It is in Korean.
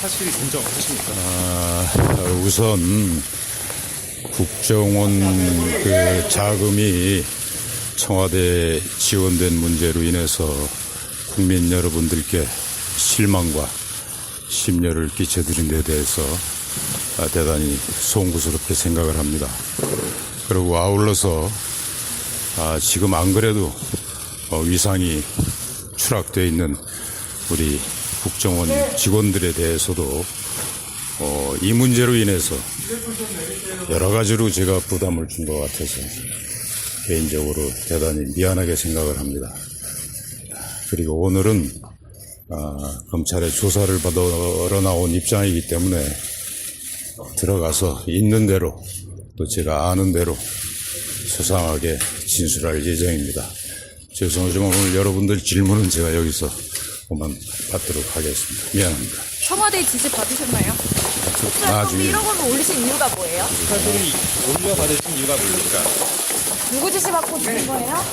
사실이 인정하십니까? 아, 우선 국정원 그 자금이 청와대에 지원된 문제로 인해서 국민 여러분들께 실망과 심려를 끼쳐드린 데 대해서 아, 대단히 송구스럽게 생각을 합니다. 그리고 아울러서 아, 지금 안 그래도 어, 위상이 추락되어 있는 우리 국정원 직원들에 대해서도 어, 이 문제로 인해서 여러 가지로 제가 부담을 준 것 같아서 개인적으로 대단히 미안하게 생각을 합니다. 그리고 오늘은 아, 검찰의 조사를 받으러 나온 입장이기 때문에 들어가서 있는 대로 또 제가 아는 대로 수상하게 진술할 예정입니다. 죄송하지만 오늘 여러분들 질문은 제가 여기서 그만 받도록 하겠습니다. 미안합니다. 청와대 지지 받으셨나요? 나중에 1억 원을 올리신 이유가 뭐예요? 사실이 올려받으신 이유가 뭡니까? 누구 지시 받고 드린 거예요?